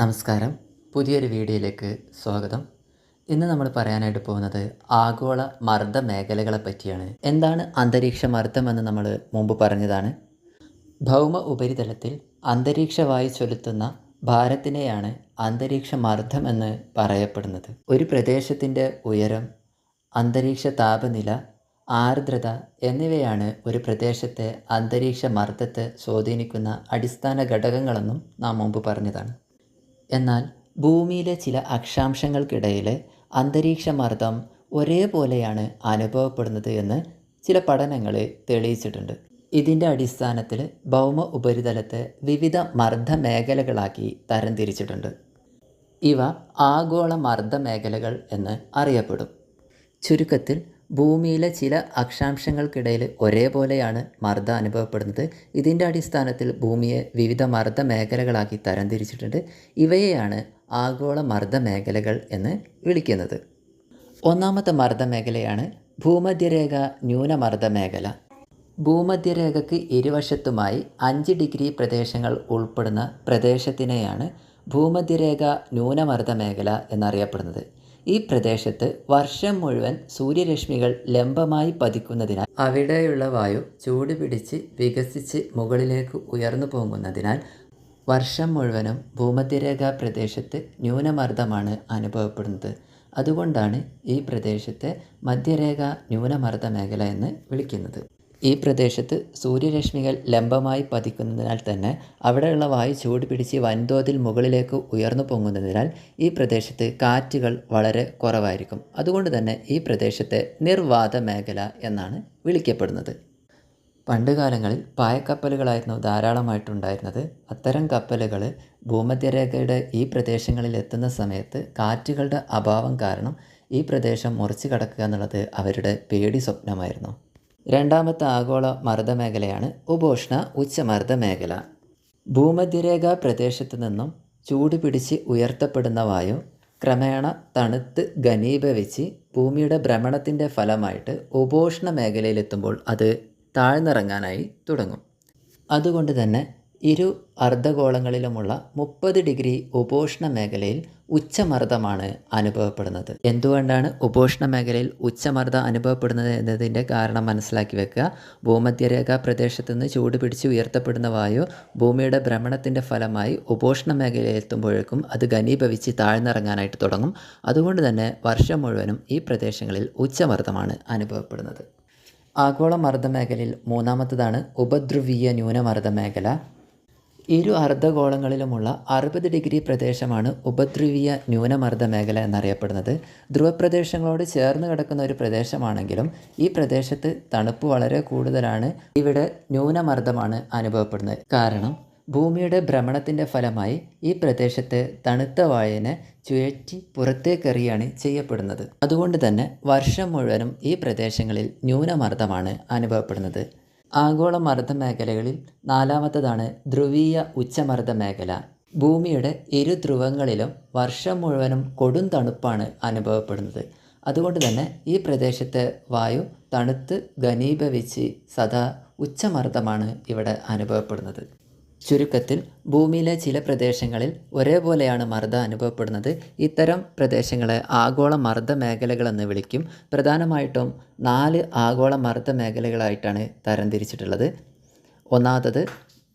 നമസ്കാരം. പുതിയൊരു വീഡിയോയിലേക്ക് സ്വാഗതം. ഇന്ന് നമ്മൾ പറയാനായിട്ട് പോകുന്നത് ആഗോള മർദ്ദ മേഖലകളെ പറ്റിയാണ്. എന്താണ് അന്തരീക്ഷ മർദ്ദം എന്ന് നമ്മൾ മുമ്പ് പറഞ്ഞതാണ്. ഭൗമ ഉപരിതലത്തിൽ അന്തരീക്ഷ വായു ചൊലുത്തുന്ന ഭാരത്തിനെയാണ് അന്തരീക്ഷ മർദ്ദം എന്ന് പറയപ്പെടുന്നത്. ഒരു പ്രദേശത്തിന്റെ ഉയരം അന്തരീക്ഷ താപനില ആർദ്രത എന്നിവയാണ് ഒരു പ്രദേശത്തെ അന്തരീക്ഷ മർദ്ദത്തെ സ്വാധീനിക്കുന്ന അടിസ്ഥാന ഘടകങ്ങളെന്നും നാം മുമ്പ് പറഞ്ഞതാണ്. എന്നാൽ ഭൂമിയിലെ ചില അക്ഷാംശങ്ങൾക്കിടയിലെ അന്തരീക്ഷ മർദ്ദം ഒരേപോലെയാണ് അനുഭവപ്പെടുന്നത് എന്ന് ചില പഠനങ്ങൾ തെളിയിച്ചിട്ടുണ്ട്. ഇതിന്റെ അടിസ്ഥാനത്തിൽ ഭൗമ ഉപരിതലത്തെ വിവിധ മർദ്ദ മേഖലകളാക്കി തരംതിരിച്ചിട്ടുണ്ട്. ഇവ ആഗോള മർദ്ദ മേഖലകൾ എന്ന് അറിയപ്പെടും. ചുരുക്കത്തിൽ ഭൂമിയിലെ ചില അക്ഷാംശങ്ങൾക്കിടയിൽ ഒരേപോലെയാണ് മർദ്ദം അനുഭവപ്പെടുന്നത്. ഇതിന്റെ അടിസ്ഥാനത്തിൽ ഭൂമിയെ വിവിധ മർദ്ദ മേഖലകളാക്കി തരംതിരിച്ചിട്ടുണ്ട്. ഇവയെയാണ് ആഗോള മർദ്ദ മേഖലകൾ എന്ന് വിളിക്കുന്നത്. ഒന്നാമത്തെ മർദ്ദ മേഖലയാണ് ഭൂമധ്യരേഖ ന്യൂനമർദ്ദ മേഖല. ഭൂമധ്യരേഖയ്ക്ക് ഇരുവശത്തുമായി അഞ്ച് ഡിഗ്രി പ്രദേശങ്ങൾ ഉൾപ്പെടുന്ന പ്രദേശത്തിനെയാണ് ഭൂമധ്യരേഖ ന്യൂനമർദ്ദ മേഖല എന്നറിയപ്പെടുന്നത്. ഈ പ്രദേശത്ത് വർഷം മുഴുവൻ സൂര്യരശ്മികൾ ലംബമായി പതിക്കുന്നതിനാൽ അവിടെയുള്ള വായു ചൂട് പിടിച്ച് വികസിച്ച് മുകളിലേക്ക് ഉയർന്നു പോകുന്നതിനാൽ വർഷം മുഴുവനും ഭൂമധ്യരേഖ പ്രദേശത്ത് ന്യൂനമർദ്ദമാണ് അനുഭവപ്പെടുന്നത്. അതുകൊണ്ടാണ് ഈ പ്രദേശത്തെ മധ്യരേഖ ന്യൂനമർദ്ദ മേഖല എന്ന് വിളിക്കുന്നത്. ഈ പ്രദേശത്ത് സൂര്യരശ്മികൾ ലംബമായി പതിക്കുന്നതിനാൽ തന്നെ അവിടെയുള്ള വായു ചൂട് പിടിച്ച് വൻതോതിൽ മുകളിലേക്ക് ഉയർന്നു പൊങ്ങുന്നതിനാൽ ഈ പ്രദേശത്ത് കാറ്റുകൾ വളരെ കുറവായിരിക്കും. അതുകൊണ്ട് തന്നെ ഈ പ്രദേശത്തെ നിർവാത മേഖല എന്നാണ് വിളിക്കപ്പെടുന്നത്. പണ്ട് കാലങ്ങളിൽ പായക്കപ്പലുകളായിരുന്നു ധാരാളമായിട്ടുണ്ടായിരുന്നത്. അത്തരം കപ്പലുകൾ ഭൂമധ്യരേഖയുടെ ഈ പ്രദേശങ്ങളിൽ എത്തുന്ന സമയത്ത് കാറ്റുകളുടെ അഭാവം കാരണം ഈ പ്രദേശം മുറിച്ചു കടക്കുക എന്നുള്ളത് അവരുടെ പേടി സ്വപ്നമായിരുന്നു. രണ്ടാമത്തെ ആഗോള മർദ്ദമേഖലയാണ് ഉപോഷ്ണ ഉച്ചമർദ്ദ മേഖല ഭൂമധ്യരേഖാ പ്രദേശത്തു നിന്നും ചൂട് പിടിച്ച് ഉയർത്തപ്പെടുന്ന വായു ക്രമേണ തണുത്ത് ഘനീഭവിച്ച് ഭൂമിയുടെ ഭ്രമണത്തിന്റെ ഫലമായിട്ട് ഉപോഷ്ണ മേഖലയിലെത്തുമ്പോൾ അത് താഴ്ന്നിറങ്ങാനായി തുടങ്ങും. അതുകൊണ്ട് തന്നെ ഇരു അർദ്ധഗോളങ്ങളിലുമുള്ള മുപ്പത് ഡിഗ്രി ഉപോഷ്ണ മേഖലയിൽ ഉച്ചമർദ്ദമാണ് അനുഭവപ്പെടുന്നത്. എന്തുകൊണ്ടാണ് ഉപോഷ്ണ മേഖലയിൽ ഉച്ചമർദ്ദം അനുഭവപ്പെടുന്നത് എന്നതിന്റെ കാരണം മനസ്സിലാക്കി വെക്കുക. ഭൂമധ്യരേഖാ പ്രദേശത്തു നിന്ന് ചൂട് പിടിച്ച് ഉയർത്തപ്പെടുന്ന വായു ഭൂമിയുടെ ഭ്രമണത്തിന്റെ ഫലമായി ഉപോഷ്ണ മേഖലയിൽ എത്തുമ്പോഴേക്കും അത് ഘനീഭവിച്ച് താഴ്ന്നിറങ്ങാനായിട്ട് തുടങ്ങും. അതുകൊണ്ട് തന്നെ വർഷം മുഴുവനും ഈ പ്രദേശങ്ങളിൽ ഉച്ചമർദ്ദമാണ് അനുഭവപ്പെടുന്നത്. ആഗോള മർദ്ദമേഖലയിൽ മൂന്നാമത്തതാണ് ഉപദ്രുവീയ ന്യൂനമർദ്ദ മേഖല. ഇരു അർദ്ധഗോളങ്ങളിലുമുള്ള അറുപത് ഡിഗ്രി പ്രദേശമാണ് ഉപദ്രുവീയ ന്യൂനമർദ്ദ മേഖല എന്നറിയപ്പെടുന്നത്. ധ്രുവപ്രദേശങ്ങളോട് ചേർന്ന് കിടക്കുന്ന ഒരു പ്രദേശമാണെങ്കിലും ഈ പ്രദേശത്ത് തണുപ്പ് വളരെ കൂടുതലാണ്. ഇവിടെ ന്യൂനമർദ്ദമാണ് അനുഭവപ്പെടുന്നത്. കാരണം ഭൂമിയുടെ ഭ്രമണത്തിന്റെ ഫലമായി ഈ പ്രദേശത്തെ തണുത്ത വായനെ ചുഴറ്റി പുറത്തേക്കെറിയാണ് ചെയ്യപ്പെടുന്നത്. അതുകൊണ്ട് തന്നെ വർഷം മുഴുവനും ഈ പ്രദേശങ്ങളിൽ ന്യൂനമർദ്ദമാണ് അനുഭവപ്പെടുന്നത്. ആഗോള മർദ്ദ മേഖലകളിൽ നാലാമത്തതാണ് ധ്രുവീയ ഉച്ചമർദ്ദ മേഖല ഭൂമിയുടെ ഇരു ധ്രുവങ്ങളിലും വർഷം മുഴുവനും കൊടും തണുപ്പാണ് അനുഭവപ്പെടുന്നത്. അതുകൊണ്ട് തന്നെ ഈ പ്രദേശത്തെ വായു തണുത്ത് ഘനീഭവിച്ച് സദാ ഉച്ചമർദ്ദമാണ് ഇവിടെ അനുഭവപ്പെടുന്നത്. ചുരുക്കത്തിൽ ഭൂമിയിലെ ചില പ്രദേശങ്ങളിൽ ഒരേപോലെയാണ് മർദ്ദം അനുഭവപ്പെടുന്നത്. ഇത്തരം പ്രദേശങ്ങളെ ആഗോള മർദ്ദ മേഖലകളെന്ന് വിളിക്കും. പ്രധാനമായിട്ടും നാല് ആഗോള മർദ്ദ മേഖലകളായിട്ടാണ് തരംതിരിച്ചിട്ടുള്ളത്. ഒന്നാമത്തത്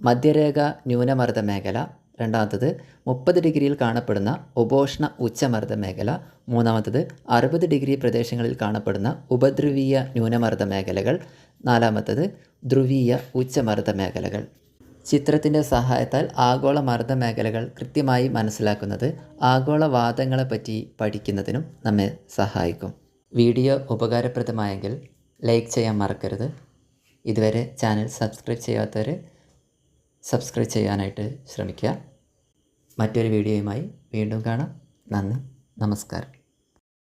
മധ്യരേഖ ന്യൂനമർദ്ദ മേഖല. രണ്ടാമത്തത് മുപ്പത് ഡിഗ്രിയിൽ കാണപ്പെടുന്ന ഉപോഷ്ണ ഉച്ചമർദ്ദ മേഖല. മൂന്നാമത്തത് അറുപത് ഡിഗ്രി പ്രദേശങ്ങളിൽ കാണപ്പെടുന്ന ഉപദ്രുവീയ ന്യൂനമർദ്ദ മേഖലകൾ. നാലാമത്തത് ധ്രുവീയ ഉച്ചമർദ്ദ മേഖലകൾ. ചിത്രത്തിന്റെ സഹായത്താൽ ആഗോള മർദ്ദ മേഖലകൾ കൃത്യമായി മനസ്സിലാക്കുന്നത് ആഗോളവാദങ്ങളെപ്പറ്റി പഠിക്കുന്നതിനും നമ്മെ സഹായിക്കും. വീഡിയോ ഉപകാരപ്രദമായെങ്കിൽ ലൈക്ക് ചെയ്യാൻ മറക്കരുത്. ഇതുവരെ ചാനൽ സബ്സ്ക്രൈബ് ചെയ്യാത്തവർ സബ്സ്ക്രൈബ് ചെയ്യാനായിട്ട് ശ്രമിക്കുക. മറ്റൊരു വീഡിയോയുമായി വീണ്ടും കാണാം. നന്ദി. നമസ്കാരം.